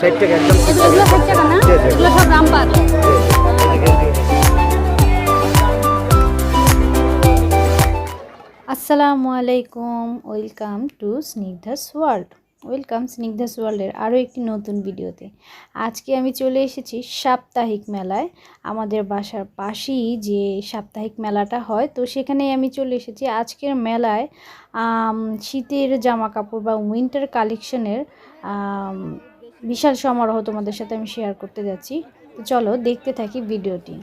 ষাট টাকা একদম এগুলো এগুলো ষাট টাকা না? জি, জি। এগুলো সব রামপার আসসালামু আলাইকুম welcome to Snigdha's world. Welcome Snigdha's ওয়ার্ল্ডের আরও একটি নতুন ভিডিওতে। আজকে আমি চলে এসেছি সাপ্তাহিক মেলায়। আমাদের বাসার পাশেই যে সাপ্তাহিক মেলাটা হয় তো সেখানেই আমি চলে এসেছি। আজকের মেলায় শীতের জামা কাপড় বা উইন্টার কালেকশনের বিশাল সমারোহ তোমাদের সাথে আমি শেয়ার করতে যাচ্ছি। তো চলো দেখতে থাকি ভিডিওটি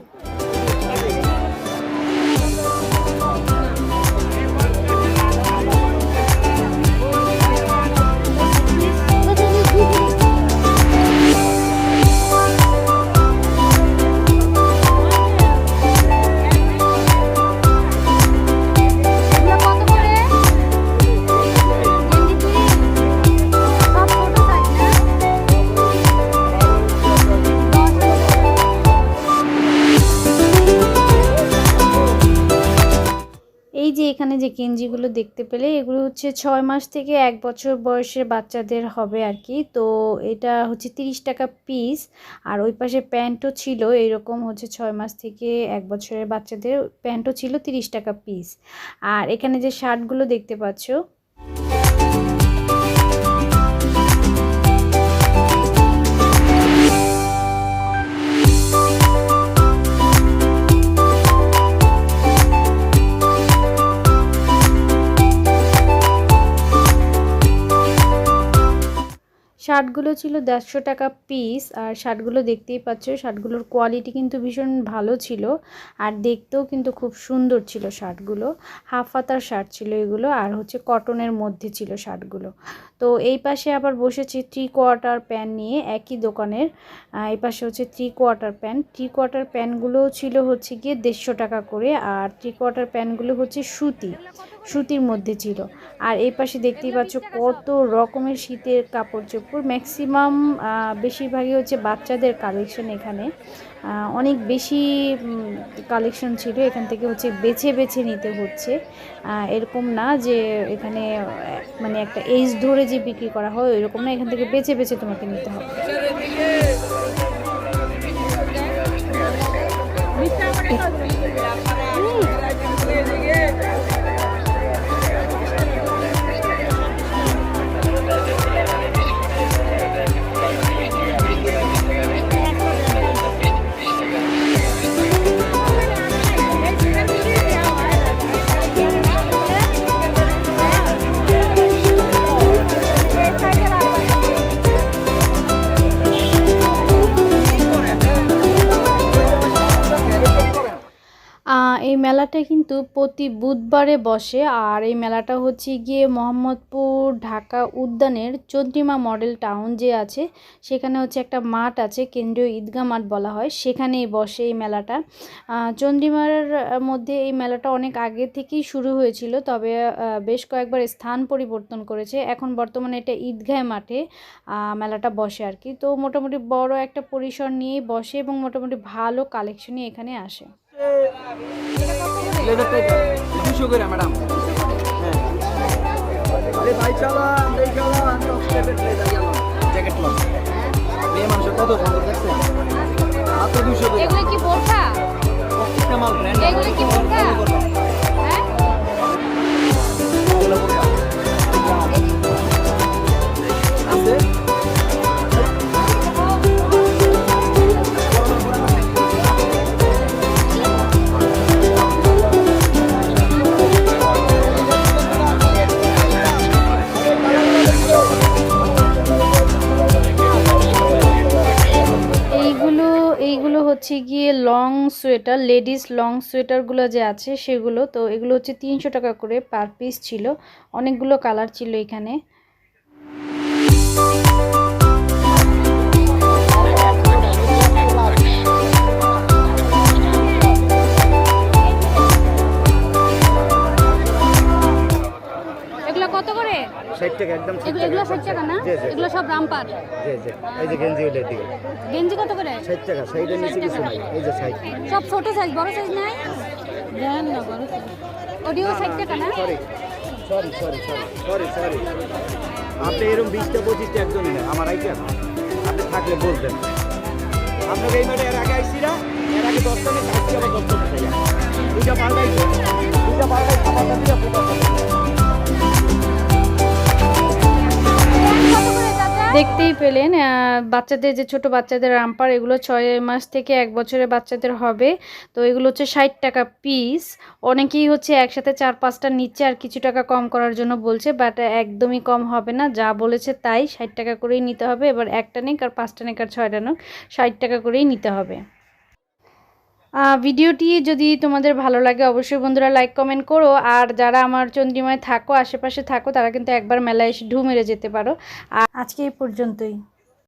এখানে যে গেঞ্জিগুলো দেখতে পেলে, এগুলো হচ্ছে ছয় মাস থেকে এক বছর বয়সের বাচ্চাদের হবে আর কি। তো এটা হচ্ছে তিরিশ টাকা পিস। আর ওই পাশে প্যান্টও ছিল, এরকম হচ্ছে ছয় মাস থেকে এক বছরের বাচ্চাদের প্যান্টও ছিল তিরিশ টাকা পিস। আর এখানে যে শার্টগুলো দেখতে পাচ্ছ শার্টগুলো ছিল দেড়শো টাকা পিস আর শার্টগুলো দেখতেই পাচ্ছ, শার্টগুলোর কোয়ালিটি কিন্তু ভীষণ ভালো ছিল আর দেখতেও কিন্তু খুব সুন্দর ছিল শার্টগুলো। হাফ হাতার শার্ট ছিল এগুলো আর হচ্ছে কটনের মধ্যে ছিল শার্টগুলো। তো এই পাশে আবার বসেছি থ্রি কোয়ার্টার প্যান্ট নিয়ে একই দোকানের। এই পাশে হচ্ছে three quarter pant three quarter প্যান্টগুলো ছিল হচ্ছে গিয়ে দেড়শো টাকা করে আর থ্রি কোয়ার্টার প্যান্টগুলো হচ্ছে সুতি। সুতির মধ্যে ছিল। আর এই পাশে দেখতেই পাচ্ছ কত রকমের শীতের কাপড় চোপড়। ম্যাক্সিমাম বেশিরভাগই হচ্ছে বাচ্চাদের কালেকশন এখানে। অনেক বেশি কালেকশন ছিল। এখান থেকে হচ্ছে বেছে বেছে নিতে হচ্ছে। এরকম না যে এখানে মানে একটা এজ ধরে যে বিক্রি করা হয় এরকম না। এখান থেকে বেছে বেছে তোমাকে নিতে হবে। এই মেলাটা কিন্তু প্রতি বুধবারে বসে। আর এই মেলাটা হচ্ছে গিয়ে মোহাম্মদপুর ঢাকা উদ্যানের চন্দ্রিমা মডেল টাউন যে আছে, সেখানে হচ্ছে একটা মাঠ আছে, কেন্দ্রীয় ঈদগাহ মাঠ বলা হয়, সেখানেই বসে এই মেলাটা। চন্দ্রিমার মধ্যে এই মেলাটা অনেক আগে থেকেই শুরু হয়েছিল, তবে বেশ কয়েকবার স্থান পরিবর্তন করেছে। এখন বর্তমানে এটা ঈদগাহ মাঠে মেলাটা বসে আর কি। তো মোটামুটি বড় একটা পরিসর নিয়েই বসে এবং মোটামুটি ভালো কালেকশনই এখানে আসে। দুশো করে ম্যাডাম আরে জ্যাকেট লস মেয়ে মানুষের কত সুন্দর দেখছে মাত্র দুশো করে এগুলো কি বোরখা? প্রত্যেকটা মাল ব্র্যান্ড এগুলো কি বোরখা? লং সোয়েটার, লেডিস লং সোয়েটারগুলো যে আছে সেগুলো, তো এগুলো হচ্ছে তিনশো টাকা করে পার পিস ছিল। অনেকগুলো কালার ছিল এখানে। কত করে? ষাট টাকা একদম এগুলো এগুলো ষাট টাকা না। এগুলো সব রামপার? জি জি। এই যে গেঞ্জি ওইটার দিকে গেঞ্জি কত করে? ষাট টাকা ষাটের নিচে কিছু নাই এই যে ষাট সব ছোট সাইজ বড় সাইজ নাই? দেন না বড় ওডিও ষাট টাকা না? Sorry sorry sorry sorry sorry আপনি এরকম বিশটা পঁচিশটা একজনই না আমার আইটেম আপনি থাকলে বলবেন। আপনাকে এই মাঠে এর আগে আইসি না এর আগে দশটা নেই আইসি আবার দশটা নেই দুইটা পাল্টাইছে। দুইটা পাল্টাই খাবারটা দিয়ে দেখতেই পেলেন বাচ্চাদের যে ছোট বাচ্চাদের রামপার, এগুলো ছয় মাস থেকে এক বছরের বাচ্চাদের হবে। তো এগুলো হচ্ছে ষাট টাকা পিস অনেকেই হচ্ছে একসাথে চার পাঁচটা নিচ্ছে আর কিছু টাকা কম করার জন্য বলছে বাট একদমই কম হবে না। যা বলেছে তাই ষাট টাকা করেই নিতে হবে। এবার একটা নেক আর পাঁচটা নেক আর ছয়টা নেক, ষাট টাকা করেই নিতে হবে। ভিডিওটি যদি তোমাদের ভালো লাগে, অবশ্যই বন্ধুরা লাইক কমেন্ট করো। আর যারা আমার চন্দ্রিমায় থাকো, আশেপাশে থাকো, তারা কিন্তু একবার মেলায় এসে ঢু মেরে যেতে পারো। আর আজকে এই পর্যন্তই।